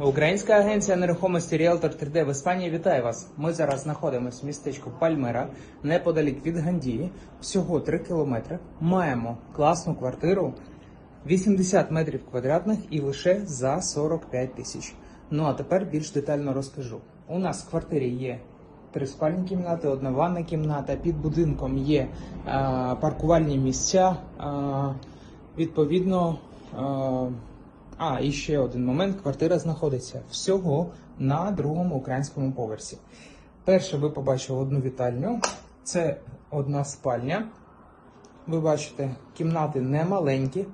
Українська агенція нерухомості Realtor 3D в Іспанії вітає вас. Ми зараз знаходимося в містечку Пальмера, неподалік від Гандії, всього 3 кілометри. Маємо класну квартиру, 80 метрів квадратних і лише за 45 тисяч. Ну а тепер більш детально розкажу. У нас в квартирі є три спальні кімнати, одна ванна кімната. Під будинком є е, паркувальні місця. Е, відповідно. Е, а, і ще один момент: квартира знаходиться всього на другому українському поверсі. Перше, ви побачили одну вітальню. Це одна спальня. Ви бачите, кімнати не маленькі.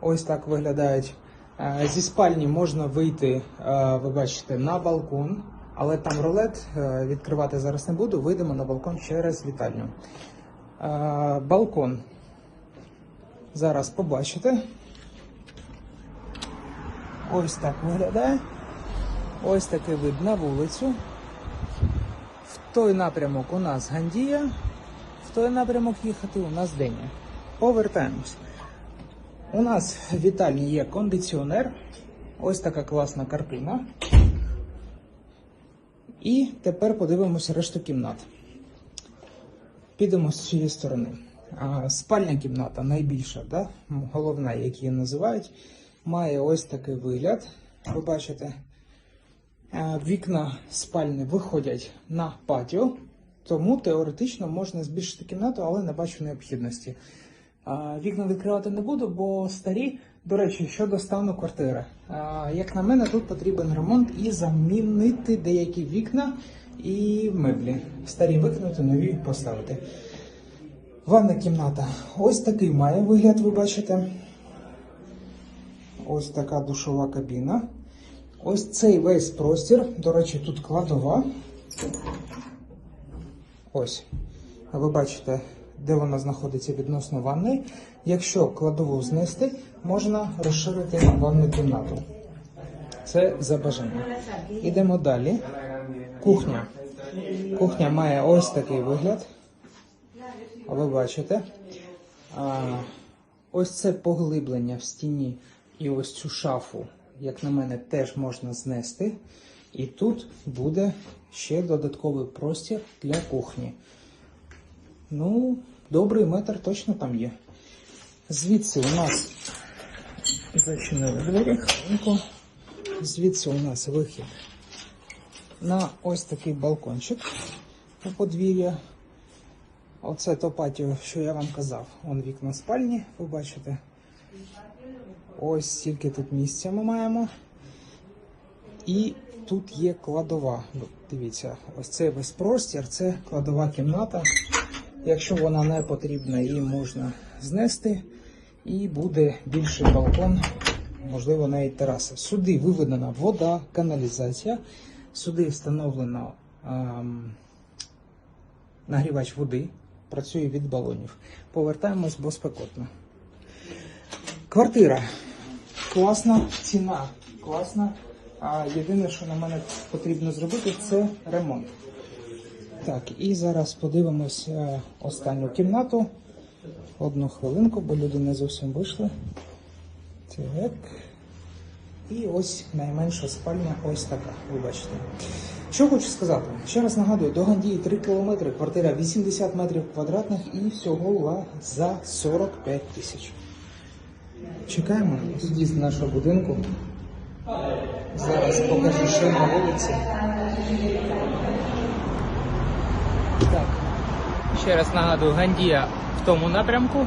Ось так виглядають. Е, Зі спальні можна вийти, е, ви бачите, на балкон, але там ролет е, відкривати зараз не буду. Вийдемо на балкон через вітальню. Балкон зараз побачите. Ось так виглядає. Ось такий вид на вулицю. В той напрямок у нас Гандія, в той напрямок їхати у нас Деня. Повертаємось. У нас в вітальні є кондиціонер. Ось така класна картина. І тепер подивимося решту кімнат. Підемо з цієї сторони. Спальня кімната найбільша, да? головна, як її називають, має ось такий вигляд. Ви бачите, Е, вікна спальні виходять на патіо, тому теоретично можна збільшити кімнату, але не бачу необхідності. Вікна відкривати не буду, бо старі. До речі, щодо стану квартири. Як на мене, тут потрібен ремонт і замінити деякі вікна і меблі. Старі викинути, нові поставити. Ванна кімната. Ось такий має вигляд, ви бачите. Ось така душова кабіна. Ось цей весь простір. До речі, тут кладова. Ось. Ви бачите, де вона знаходиться відносно ванни. Якщо кладову знести, можна розширити ванну кімнату. Це за бажанням. Ідемо далі. Кухня. Кухня має ось такий вигляд. Ви бачите. А, ось це поглиблення в стіні і ось цю шафу, як на мене, теж можна знести. І тут буде ще додатковий простір для кухні. Ну, добрий метр точно там є. Звідси у нас зачинили двері. хвилинку. Звідси у нас вихід на ось такий балкончик у подвір'я. Оце то патіо, що я вам казав. Вон вікна спальні, ви бачите. Ось стільки тут місця ми маємо. І тут є кладова. Дивіться, ось цей весь простір, це кладова кімната. Якщо вона не потрібна, її можна знести. І буде більший балкон, можливо, навіть тераса. Сюди виведена вода, каналізація. Сюди встановлено ем, нагрівач води, працює від балонів. Повертаємось, бо спекотно. Квартира. Класна ціна. Класна. А єдине, що на мене потрібно зробити, це ремонт. Так, і зараз подивимось е, останню кімнату. Одну хвилинку, бо люди не зовсім вийшли. Так. І ось найменша спальня ось така, ви бачите. Що хочу сказати? Ще раз нагадую, до Гандії 3 кілометри, квартира 80 метрів квадратних і всього за 45 тисяч. Чекаємо під'їзд нашого будинку. Зараз покажу, що на вулиці. Так. Ще раз нагадую, Гандія в тому напрямку.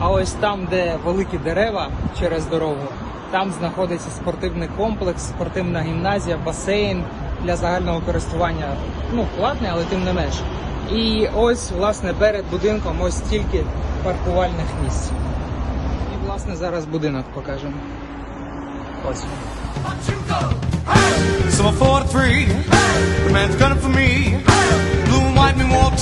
А ось там, де великі дерева через дорогу, там знаходиться спортивний комплекс, спортивна гімназія, басейн для загального користування. Ну, платний, але тим не менш. І ось, власне, перед будинком ось стільки паркувальних місць. Власне, зараз будинок покажемо. Ось. Summer 43, the man's gunning for me. Blue and white, me tonight.